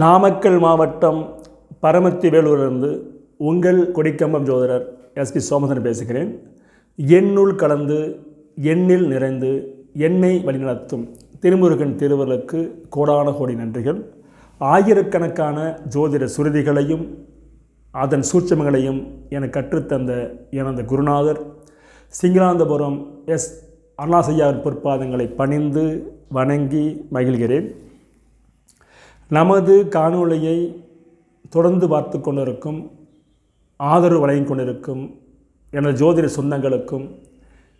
நாமக்கல் மாவட்டம் பரமத்தி வேலூரிலிருந்து உங்கள் கொடிக்கம்பம் ஜோதிடர் எஸ்பி சோமதன் பேசுகிறேன். எண்ணுள் கலந்து எண்ணில் நிறைந்து எண்ணெய் வழிநடத்தும் திருமுருகன் திருவர்களுக்கு கோடான கோடி நன்றிகள். ஆயிரக்கணக்கான ஜோதிட சுருதிகளையும் அதன் சூட்சமங்களையும் எனக்கு கற்றுத்தந்த எனது குருநாதர் சிங்களாந்தபுரம் எஸ் அருணாசையாவின் பொற்பாதங்களை பணிந்து வணங்கி மகிழ்கிறேன். நமது காணொளியை தொடர்ந்து பார்த்து கொண்டிருக்கும் ஆதரவு வழங்கிக் கொண்டிருக்கும் எனது ஜோதிட சொந்தங்களுக்கும்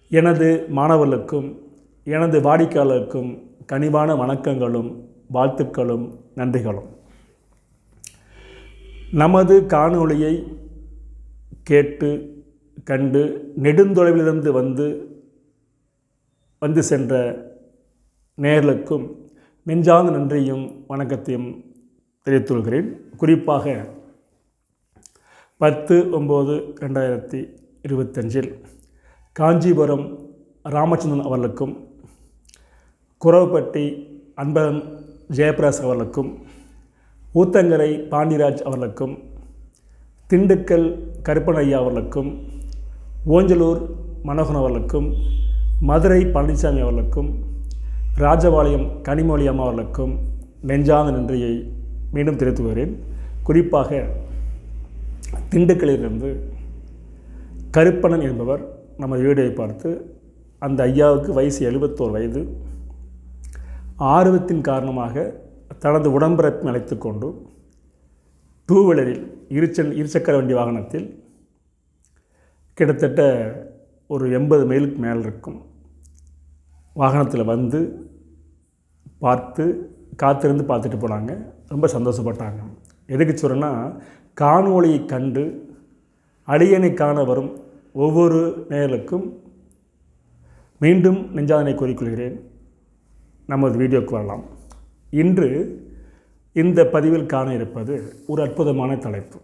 எனது மாணவர்களுக்கும் எனது வாடிக்கையாளருக்கும் கனிவான வணக்கங்களும் வாழ்த்துக்களும் நன்றிகளும். நமது காணொளியை கேட்டு கண்டு நெடுந்தொலைவிலிருந்து வந்து வந்து சென்ற நேர்களுக்கும் நெஞ்சார்ந்த நன்றியும் வணக்கத்தையும் தெரிவித்துள்கிறேன் குறிப்பாக பத்து ஒம்பது ரெண்டாயிரத்தி இருபத்தஞ்சில் காஞ்சிபுரம் ராமச்சந்திரன் அவர்களுக்கும் குறவப்பட்டி அன்பகம் ஜெயபிரகாஷ் அவர்களுக்கும் ஊத்தங்கரை பாண்டிராஜ் அவர்களுக்கும் திண்டுக்கல் கருப்பனையா அவர்களுக்கும் ஓஞ்சலூர் மனோகன் அவர்களுக்கும் மதுரை பழனிசாமி அவர்களுக்கும் ராஜபாளையம் கனிமொழி அம்மா அவர்களுக்கும் நெஞ்சார்ந்த நன்றியை மீண்டும் தெரிவித்து வருகிறேன் குறிப்பாக திண்டுக்கலிலிருந்து கருப்பணன் என்பவர் நமது வீடியோவை பார்த்து அந்த ஐயாவுக்கு வயசு எழுபத்தோரு வயது. ஆர்வத்தின் காரணமாக தனது உடம்பிறப்பை அழைத்து கொண்டு டூ வீலரில் இருச்சன் இருசக்கர வண்டி வாகனத்தில் கிட்டத்தட்ட ஒரு எண்பது மைலுக்கு மேல் இருக்கும். வாகனத்தில் வந்து பார்த்து காத்திருந்து பார்த்துட்டு போனாங்க. ரொம்ப சந்தோஷப்பட்டாங்க. எதுக்கு சொல்கிறேன்னா காணொளியை கண்டு அடியனை காண வரும் ஒவ்வொரு நேயர்களுக்கும் மீண்டும் நெஞ்சாதனை கூறிக்கொள்கிறேன். நமது வீடியோக்கு வரலாம். இன்று இந்த பதிவில் காண இருப்பது ஒரு அற்புதமான தலைப்பு.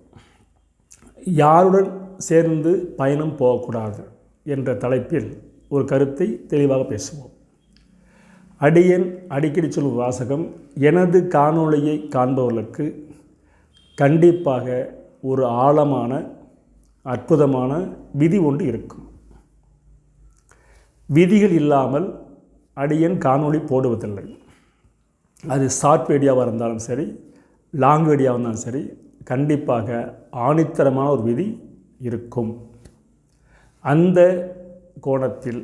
யாருடன் சேர்ந்து பயணம் போகக்கூடாது என்ற தலைப்பில் ஒரு கருத்தை தெளிவாக பேசுவோம். அடியன் அடிக்கடி சொல்லும் வாசகம் எனது காணொளியை காண்பவர்களுக்கு கண்டிப்பாக ஒரு ஆழமான அற்புதமான விதி ஒன்று இருக்கும். விதிகள் இல்லாமல் அடியன் காணொளி போடுவதில்லை. அது ஷார்ட் வீடியோவாக இருந்தாலும் சரி லாங் வீடியோவாக இருந்தாலும் சரி கண்டிப்பாக ஆணித்தரமான ஒரு விதி இருக்கும். அந்த கோணத்தில்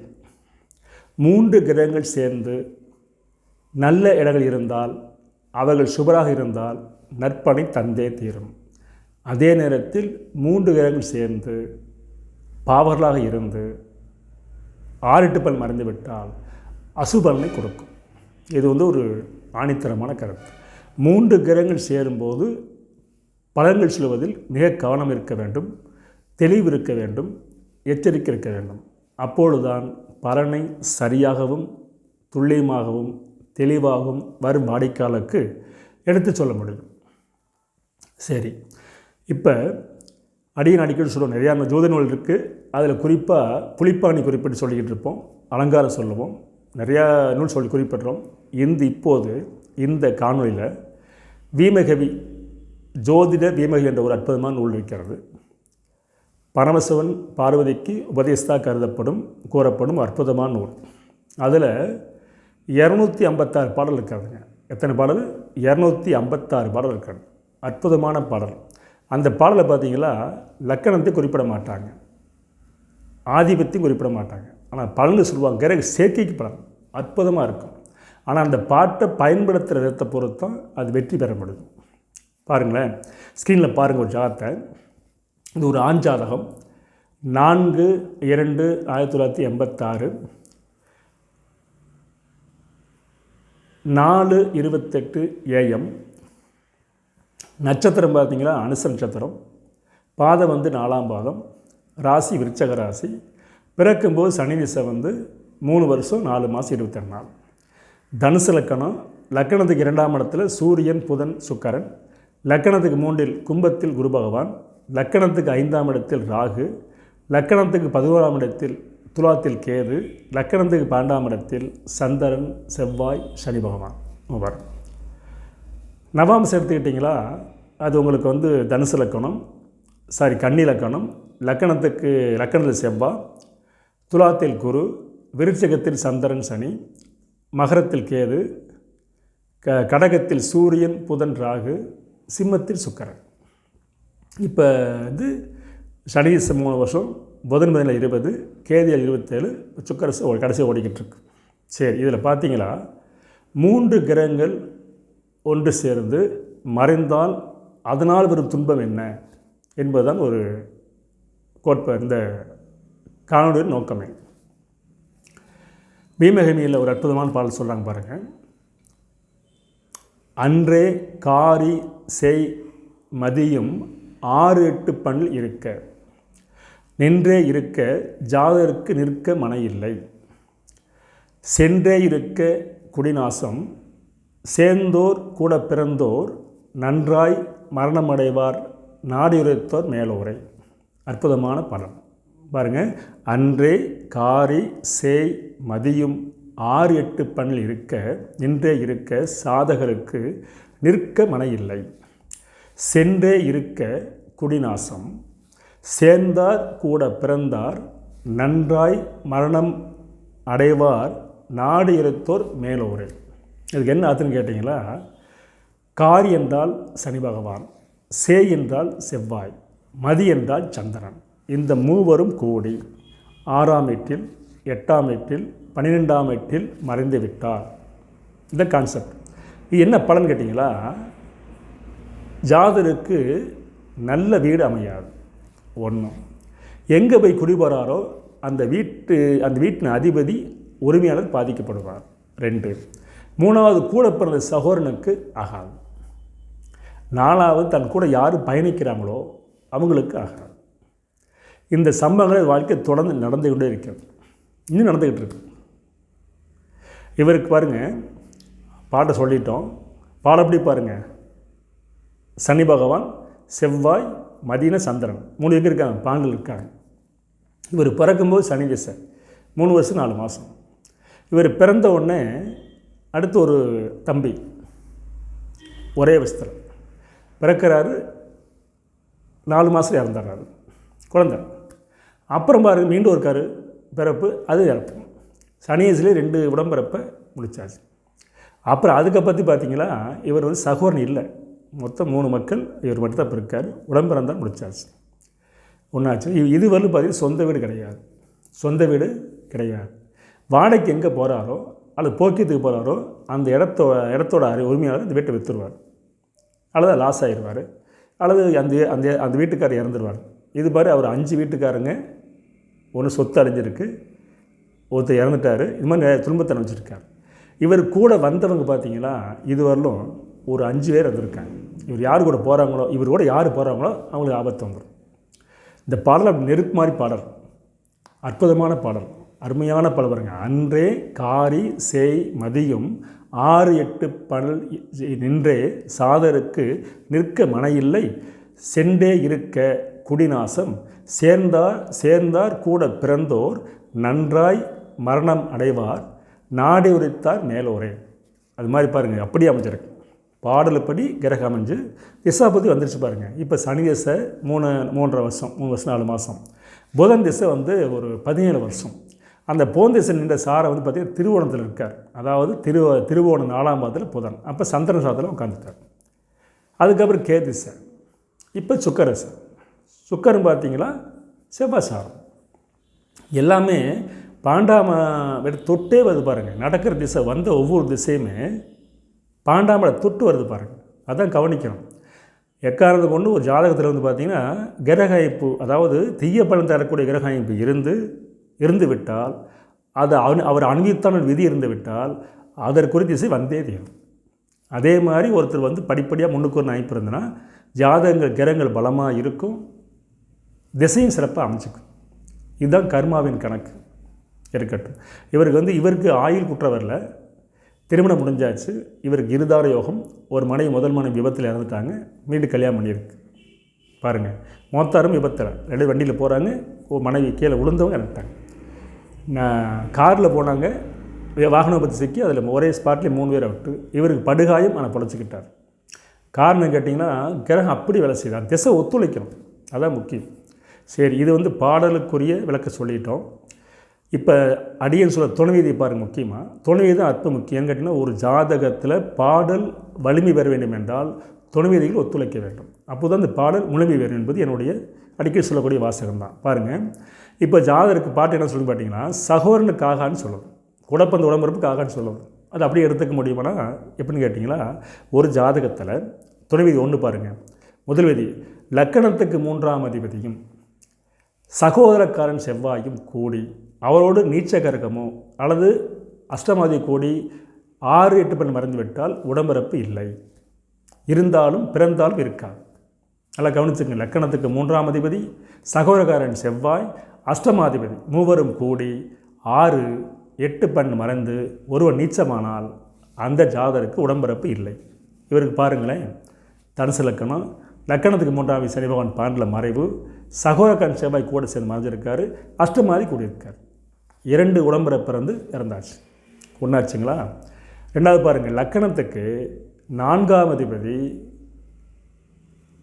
மூன்று கிரகங்கள் சேர்ந்து நல்ல இடங்கள் இருந்தால் அவர்கள் சுபராக இருந்தால் நற்பணி தந்தே தீரும். அதே நேரத்தில் மூன்று கிரகங்கள் சேர்ந்து பாவர்களாக இருந்து ஆறிட்டு பல் மறைந்துவிட்டால் அசுபலனை கொடுக்கும். இது வந்து ஒரு ஆணித்தரமான கருத்து. மூன்று கிரகங்கள் சேரும்போது பலன்கள் சொல்வதில் மிக கவனம் இருக்க வேண்டும் தெளிவு இருக்க வேண்டும் எச்சரிக்கை இருக்க வேண்டும். அப்பொழுதுதான் பலனை சரியாகவும் துல்லியமாகவும் தெளிவாகும் வரும் வாடிக்காலுக்கு எடுத்து சொல்ல முடியும். சரி இப்போ அடியன் அடிக்கடி சொல்லுவோம் நிறையா ஜோதி நூல் இருக்குது அதில் குறிப்பாக புலிப்பாணி குறிப்பிட்டு சொல்லிக்கிட்டு இருப்போம் அலங்காரம் சொல்லுவோம். நிறையா நூல் சொல்லி குறிப்பிட்றோம். இந்த இப்போது இந்த காணொலியில் வீமகவி ஜோதிட வீமகவி என்ற ஒரு அற்புதமான நூல் இருக்கிறது. பரமசிவன் பார்வதிக்கு உபதேசத்தாக கருதப்படும் கூறப்படும் அற்புதமான நூல். அதில் இரநூத்தி ஐம்பத்தாறு பாடல் இருக்காதுங்க. எத்தனை பாடல்? இரநூத்தி ஐம்பத்தாறு பாடல் இருக்காது. அற்புதமான பாடல். அந்த பாடலை பார்த்தீங்களா? லக்கணத்தை குறிப்பிட மாட்டாங்க. ஆதிபத்தியம் குறிப்பிட மாட்டாங்க. ஆனால் பலன்னு சொல்லுவாங்க. கிரக சேர்க்கைக்கு பலன். அற்புதமாக இருக்கும். ஆனால் அந்த பாட்டை பயன்படுத்துகிற விதத்தை பொறுத்தான் அது வெற்றி பெற முடியும் பாருங்களேன். ஸ்க்ரீனில் பாருங்கள் ஒரு ஜாதகத்தை. இது ஒரு ஆண் ஜாதகம். நான்கு இரண்டு ஆயிரத்தி தொள்ளாயிரத்தி எண்பத்தாறு. நாலு இருபத்தெட்டு ஏஎம் நட்சத்திரம் பார்த்திங்கன்னா அனுச நட்சத்திரம். பாதம் வந்து நாலாம் பாதம். ராசி விருச்சக ராசி. பிறக்கும்போது சனி திசை வந்து மூணு வருஷம் நாலு மாதம் இருபத்தெண்டு நாள் தனுசு லக்கணம். லக்கணத்துக்கு இரண்டாம் இடத்துல சூரியன் புதன் சுக்கரன். லக்கணத்துக்கு மூன்றில் கும்பத்தில் குரு பகவான். லக்கணத்துக்கு ஐந்தாம் இடத்தில் ராகு. லக்கணத்துக்கு பதினோராம் இடத்தில் துலாத்தில் கேது லக்கணத்துக்கு பன்னெண்டாம் இடத்தில் சந்திரன் செவ்வாய் சனி பகவான் அவர் நவாம் சேர்த்துக்கிட்டிங்களா அது உங்களுக்கு வந்து தனுசு லக்கணம் சாரி கன்னி லக்கணம் லக்கணத்துக்கு லக்கணத்தில் செவ்வாய் துலாத்தில் குரு விருச்சகத்தில் சந்திரன் சனி மகரத்தில் கேது க கடகத்தில் சூரியன் புதன் ராகு சிம்மத்தில் சுக்கரன். இப்போ வந்து சனி மூணு வருஷம் புதன் பதினில் இருபது கேதியில் இருபத்தேழு சுக்கரசு கடைசி ஓடிக்கிட்டு இருக்கு சரி இதில் பார்த்தீங்களா மூன்று கிரகங்கள் ஒன்று சேர்ந்து மறைந்தால் அதனால் வரும் துன்பம் என்ன என்பதுதான் ஒரு கோட்ப இந்த காணொலியின் நோக்கமே. பீமகமியில் ஒரு அற்புதமான பாடல் சொல்கிறாங்க பாருங்கள் அன்றே காரி செய் மதியும் ஆறு எட்டு பண்ணில் இருக்க. நின்றே இருக்க ஜாதருக்கு நிற்க மன இல்லை சென்றே இருக்க குடிநாசம் சேர்ந்தோர் கூட பிறந்தோர் நன்றாய் மரணமடைவார் நாடியுரைத்தோர் மேலோரை. அற்புதமான படம் பாருங்கள் அன்றே காரி சேய் மதியும் ஆறு எட்டு பண்ணில் இருக்க நின்றே இருக்க சாதகருக்கு நிற்க மன இல்லை சென்றே இருக்க குடிநாசம் சேர்ந்தார் கூட பிறந்தார் நன்றாய் மரணம் அடைவார் நாடு இருத்தோர் மேலோரே. இதுக்கு என்ன ஆற்றுன்னு கேட்டிங்களா? காரி என்றால் சனி பகவான் சே என்றால் செவ்வாய் மதி என்றால் சந்திரன். இந்த மூவரும் கூடி ஆறாம் எட்டில் எட்டாம் எட்டில் பன்னிரெண்டாம் எட்டில் மறைந்து விட்டார். இந்த கான்செப்ட் இது என்ன பலன் கேட்டிங்களா? ஜாதருக்கு நல்ல வீடு அமையாது. ஒன்று எங்கே போய் குடிபோகிறாரோ அந்த வீட்டு அந்த வீட்டின் அதிபதி உரிமையாளர் பாதிக்கப்படுவார். ரெண்டு. மூணாவது கூட பிறந்த சகோதரனுக்கு ஆகாது. நாலாவது தன் கூட யார் பயணிக்கிறாங்களோ அவங்களுக்கு ஆகாது. இந்த சம்பவங்கள் வாழ்க்கை தொடர்ந்து நடந்து கொண்டே இருக்கிறது. இன்னும் நடந்துக்கிட்டு இருக்கு. இவருக்கு பாருங்கள் பாட்டை சொல்லிட்டோம். பாடப்படி பாருங்கள் சனி பகவான் செவ்வாய் மதியன சந்திரன். மூணு எங்கே இருக்காங்க பாண்டில் இருக்காங்க. இவர் பிறக்கும்போது சனி திசை மூணு வருஷம் நாலு மாதம் இவர் பிறந்த உடனே அடுத்து ஒரு தம்பி ஒரே வஸ்திரம். பிறக்கிறாரு நாலு மாதம் இறந்துடுறாரு. குழந்தை. அப்புறம் பாருங்கள் மீண்டும் இருக்கார் பிறப்பு அது இறப்பு. சனியசிலே ரெண்டு உடம்பிறப்பை முடிச்சாச்சு. அப்புறம் அதுக்கு பற்றி இவர் வந்து சகோதரன் இல்லை. மொத்தம் மூணு மக்கள் இவர் மட்டும் தான் பிறக்கார் உடம்பிறந்தால் முடிச்சாச்சு. ஒன்றாச்சு இது வரலும் பார்த்தீங்கன்னா சொந்த வீடு கிடையாது. சொந்த வீடு கிடையாது. வாடகைக்கு எங்கே போகிறாரோ அல்லது போக்கியத்துக்கு போகிறாரோ அந்த இடத்தோட இடத்தோட அறி உரிமையாளர் இந்த வீட்டை விற்றுருவார் அல்லது லாஸ் ஆகிடுவார் அல்லது அந்த அந்த அந்த வீட்டுக்காரர் இறந்துருவார். இது மாதிரி அவர் அஞ்சு வீட்டுக்காரங்க ஒன்று சொத்து அடைஞ்சிருக்கு ஒருத்தர் இறந்துட்டார் இது மாதிரி நிறைய துன்பத்தை அனுப்பிச்சிருக்கார் இவர் கூட வந்தவங்க பார்த்தீங்கன்னா இது ஒரு அஞ்சு பேர் இருந்திருக்காங்க இவர் யார் கூட போகிறாங்களோ இவர் கூட யார் போகிறாங்களோ அவங்களுக்கு ஆபத்து வந்துடும் இந்த பாடல் நெருக்குமாரி நெருப்பு மாதிரி பாடல். அற்புதமான பாடல். அருமையான பாடல் பாருங்க. அன்றே காரி சேய் மதியும் ஆறு எட்டு படல் நின்றே சாதருக்கு நிற்க மனையில்லை. சென்றே இருக்க குடிநாசம் சேர்ந்தார் சேர்ந்தார் கூட பிறந்தோர் நன்றாய் மரணம் அடைவார் நாடி உரைத்தார் மேலோரே. அது மாதிரி பாருங்கள் அப்படியே அமைஞ்சிருக்கு. பாடலுப்படி கிரகம் அமைஞ்சு திசாபதி வந்துருச்சு பாருங்கள் இப்போ சனி திசை மூணு மூன்றரை வருஷம் மூணு வருஷம் நாலு மாதம் புதன் திசை வந்து ஒரு பதினேழு வருஷம். அந்த போந்திசை நின்ற சாரை வந்து பார்த்திங்கன்னா திருவோணத்தில் இருக்கார். அதாவது திரு திருவோணம் நாலாம் பாதத்தில் புதன். அப்போ சந்திரன் சாதத்தில் உட்காந்துட்டார் அதுக்கப்புறம் கே திசை. இப்போ சுக்கரசை சுக்கரன் பார்த்தீங்களா செவ்வாய் சாரம் எல்லாமே பாண்டாம தொட்டே வருது பாருங்கள் நடக்கிற திசை வந்த ஒவ்வொரு திசையுமே பாண்டாமலை தொட்டு வருது பாருங்கள் அதான் கவனிக்கணும். எக்காரணத்தை கொண்டு ஒரு ஜாதகத்தில் வந்து பார்த்திங்கன்னா கிரகாய்ப்பு அதாவது தீய பலன் தரக்கூடிய கிரகாய்ப்பு இருந்து இருந்து விட்டால் அது அவன் அவர் அனுபவித்தான விதி இருந்து விட்டால் அதற்குரிய திசை வந்தே தீரும். அதே மாதிரி ஒருத்தர் வந்து படிப்படியாக முன்னுக்கு ஒரு அமைப்பு இருந்ததுன்னா ஜாதகங்கள் கிரகங்கள் பலமாக இருக்கும் திசையும் சிறப்பாக அமைச்சுக்கும் இதுதான் கர்மாவின் கணக்கு. இருக்கட்டும். இவருக்கு வந்து இவருக்கு ஆயுள் குற்றவரில் திருமணம் முடிஞ்சாச்சு. இவருக்கு இருதார யோகம் ஒரு மனைவி முதல் மனைவி விபத்தில் இறந்துட்டாங்க. மீண்டும் கல்யாணம் பண்ணியிருக்கு. பாருங்கள் மொத்தாரும் விபத்தில். ரெண்டு வண்டியில் போகிறாங்க ஒரு மனைவி கீழே விழுந்தவங்க இறந்துட்டாங்க. காரில் போனாங்க. வாகனம் விபத்து சிக்கி அதில் ஒரே ஸ்பாட்லேயே மூணு பேரை விட்டு இவருக்கு படுகாயம் ஆனால் பொழைச்சிக்கிட்டார். காரணம் கேட்டிங்கன்னா கிரகம் அப்படி வேலை செய்தார் திசை ஒத்துழைக்கணும். அதான் முக்கியம். சரி இது வந்து பாடலுக்குரிய விளக்க சொல்லிட்டோம். இப்போ அடியன் சொல்ல துணைவீதி பாருங்க முக்கியமாக துணைவீதி தான் அற்ப முக்கியம். கேட்டிங்கன்னா ஒரு ஜாதகத்தில் பாடல் வலிமை பெற வேண்டும் என்றால் துணைவீதிகள் ஒத்துழைக்க வேண்டும். அப்போ தான் இந்த பாடல் முழுமை பெறும் என்பது என்னுடைய அடிக்கடி சொல்லக்கூடிய வாசகம் தான். பாருங்கள் இப்போ ஜாதகருக்கு பாட்டு என்ன சொல்லி பார்த்தீங்கன்னா சகோதரனுக்காகன்னு சொல்லணும் குடப்பந்த உடம்புறப்புக்கு காகான்னு சொல்லணும் அது அப்படியே எடுத்துக்க முடியுமானா எப்படின்னு கேட்டிங்களா ஒரு ஜாதகத்தில் துணைவீதி ஒன்று பாருங்கள் முதல் விதி லக்கணத்துக்கு மூன்றாம் அதிபதியும் சகோதரக்காரன் செவ்வாயும் கூடி அவரோடு நீச்ச கரகமோ அல்லது அஷ்டமாதி கூடி ஆறு எட்டு பெண் மறந்து விட்டால் உடம்பிறப்பு இல்லை. இருந்தாலும் பிறந்தாலும் இருக்காது. நல்லா கவனிச்சுங்க லக்கணத்துக்கு மூன்றாம் அதிபதி சகோதரகாரன் செவ்வாய் அஷ்டமாதிபதி மூவரும் கூடி ஆறு எட்டு பெண் மறந்து ஒருவர் நீச்சமானால் அந்த ஜாதருக்கு உடம்பிறப்பு இல்லை. இவருக்கு பாருங்களேன். தனுசு லக்கணம். லக்கணத்துக்கு மூன்றாவது சனி பகவான் பாண்டில் மறைவு. சகோதரக்கன் செவ்வாய் கூட சேர்ந்து மறைஞ்சிருக்காரு. அஷ்டமாதி கூடியிருக்கார். இரண்டு உடம்புற பிறந்து இறந்தாச்சு. ஒன்றாச்சுங்களா ரெண்டாவது பாருங்கள் லக்கணத்துக்கு நான்காம் அதிபதி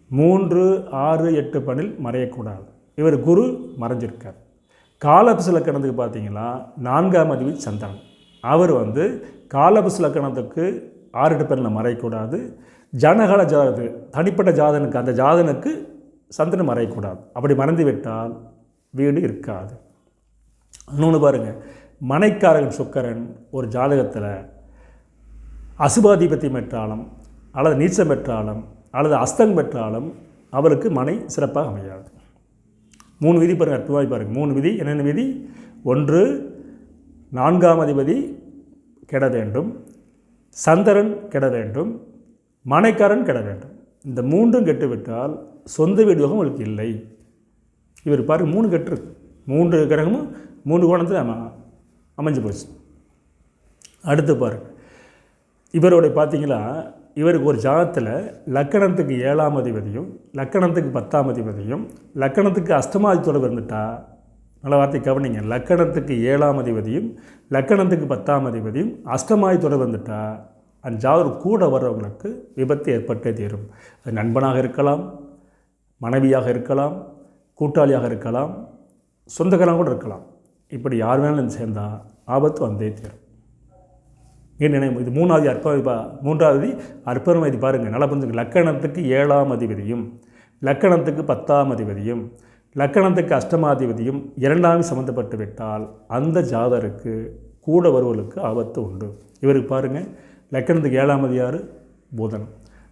மூன்று ஆறு எட்டு பணில் மறையக்கூடாது. இவர் குரு மறைஞ்சிருக்கார். காலபுச லக்கணத்துக்கு பார்த்தீங்கன்னா நான்காம் அதிபதி சந்திரன். அவர் வந்து காலபுச லக்கணத்துக்கு ஆறு எட்டு பணில் மறையக்கூடாது. ஜனகால ஜாதகத்து தனிப்பட்ட ஜாதனுக்கு அந்த ஜாதனுக்கு சந்திரன் மறையக்கூடாது. அப்படி மறந்து விட்டால் வீடு இருக்காது. இன்னொன்று பாருங்கள் மனைக்காரகன் சுக்கரன் ஒரு ஜாதகத்தில் அசுபாதிபத்தியம் பெற்றாலும் அல்லது நீச்சம் பெற்றாலும் அல்லது அஸ்தம் பெற்றாலும் அவருக்கு மனை சிறப்பாக அமையாது. மூணு விதி பாருங்கள் அற்புதமாக பாருங்கள் மூணு விதி என்னென்ன விதி? ஒன்று நான்காம் அதிபதி கெட வேண்டும் சந்தரன் கெட வேண்டும் மனைக்காரன் கெட வேண்டும். இந்த மூன்றும் கெட்டுவிட்டால் சொந்த வீடு யோகம் உங்களுக்கு இல்லை. இவர் பாரு மூணு கெட்டு மூன்று கிரகமும் மூன்று கோணத்தில் அம அமைஞ்சு போச்சு. அடுத்து பாருங்க இவருடைய பார்த்தீங்களா இவருக்கு ஒரு ஜாதத்தில் லக்கணத்துக்கு ஏழாம் அதிபதியும் லக்கணத்துக்கு பத்தாம் அதிபதியும் லக்கணத்துக்கு அஷ்டமாதி தொடர்பு இருந்துட்டா? நல்ல வார்த்தை கவனிங்க. லக்கணத்துக்கு ஏழாம் அதிபதியும் லக்கணத்துக்கு பத்தாம் அதிபதியும் அஷ்டமாதி தொடர்பு வந்துட்டா அந்த ஜாதகம் கூட வர்றவங்களுக்கு விபத்து ஏற்பட்டே தீரும். அது நண்பனாக இருக்கலாம் மனைவியாக இருக்கலாம் கூட்டாளியாக இருக்கலாம் சொந்தக்காரங்க கூட இருக்கலாம். இப்படி யார் வேணாலும் சேர்ந்தால் ஆபத்து வந்தே தீரும். ஏன் நினைவு இது மூணாவது அற்ப பா மூன்றாவது அற்புதம் இது பாருங்கள் நல்லா புரிஞ்சுங்க லக்கணத்துக்கு ஏழாம் அதிபதியும் லக்கணத்துக்கு பத்தாம் அதிபதியும் லக்கணத்துக்கு அஷ்டமாதிபதியும் இரண்டாம் சம்மந்தப்பட்டு விட்டால் அந்த ஜாதருக்கு கூட வருவர்களுக்கு ஆபத்து உண்டு. இவருக்கு பாருங்கள் லக்கணத்துக்கு ஏழாம் அதிகாரு புதன்.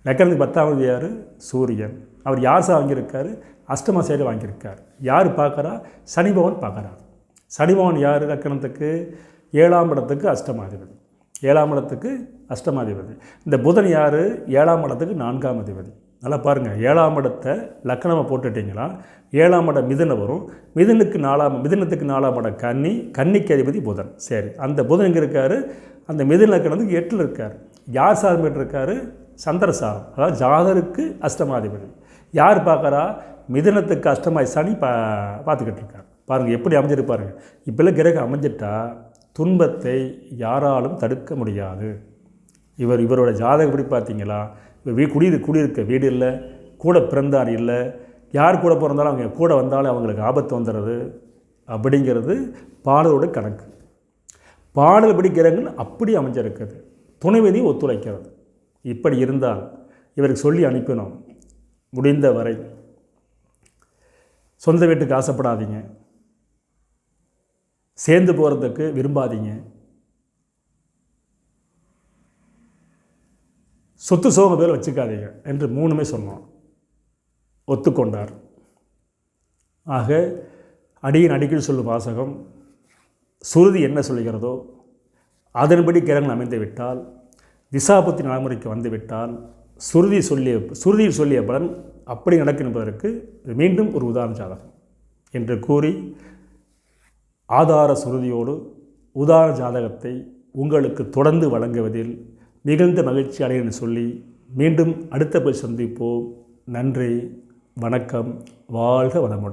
லக்கணத்துக்கு பத்தாம் யார் சூரியன். அவர் யார் சார் வாங்கியிருக்காரு? அஷ்டம சேர வாங்கியிருக்கார். யார் பார்க்குறா? சனி பவன் பார்க்குறார். சனி பவன் யார்? லக்கணத்துக்கு ஏழாம் இடத்துக்கு அஷ்டமாதிபதி. ஏழாம் இடத்துக்கு அஷ்டமாதிபதி. இந்த புதன் யார்? ஏழாம் இடத்துக்கு நான்காம் அதிபதி. நல்லா பாருங்கள் ஏழாம் இடத்தை லக்கணமாக போட்டுட்டிங்கன்னா ஏழாம் இடம் மிதனை வரும். மிதனுக்கு நாலாம் மிதனத்துக்கு நாலாம் இடம் கன்னி கன்னிக்கு அதிபதி புதன். சரி. அந்த புதன் இங்கே இருக்கார்? அந்த மிதன் லக்கணத்துக்கு எட்டில் இருக்கார். யார் சாதம் பெற்றிருக்காரு சந்திரசாரம் அதாவது ஜாதருக்கு அஷ்டமாதிபதி. யார் பார்க்குறா? மிதனத்துக்கு அஷ்டமாய் சனி பா பார்த்துக்கிட்டு இருக்கார். பாருங்கள் எப்படி அமைஞ்சிருப்பாருங்க இப்போல்லாம் கிரகம் அமைஞ்சிட்டா துன்பத்தை யாராலும் தடுக்க முடியாது. இவர் இவரோட ஜாதகம் எப்படி பார்த்தீங்களா? வீ குடியிரு குடியிருக்க வீடு இல்லை கூட பிறந்தார் இல்லை. யார் கூட பிறந்தாலும் அவங்க கூட வந்தாலும் அவங்களுக்கு ஆபத்து வந்துடுறது அப்படிங்கிறது பாடலோட கணக்கு. பாடல் படிக்கிறங்கள் அப்படி அமைஞ்சிருக்குது. துணைவதி ஒத்துழைக்கிறது. இப்படி இருந்தால் இவருக்கு சொல்லி அனுப்பினோம். முடிந்த வரை சொந்த வீட்டுக்கு ஆசைப்படாதீங்க. சேர்ந்து போகிறதுக்கு விரும்பாதீங்க. சொத்து சோக பேர் வச்சுக்காதீங்க என்று மூணுமே சொன்னோம். ஒத்துக்கொண்டார். ஆக அடியின் அடிக்கடி சொல்லும் வாசகம் சுருதி என்ன சொல்லுகிறதோ அதன்படி கிரகங்கள் அமைந்து விட்டால் திசாபுத்தி நடைமுறைக்கு வந்துவிட்டால் சுருதி சொல்லிய சுருதியில் சொல்லிய பலன் அப்படி நடக்கும் என்பதற்கு மீண்டும் ஒரு உதாரண ஜாதகம் என்று கூறி ஆதார சுருதியோடு உதாரண ஜாதகத்தை உங்களுக்கு தொடர்ந்து வழங்குவதில் மிகுந்த மகிழ்ச்சி அடையன்னு சொல்லி மீண்டும் அடுத்த போய் சந்திப்போம். நன்றி வணக்கம் வாழ்க வளமுடன்.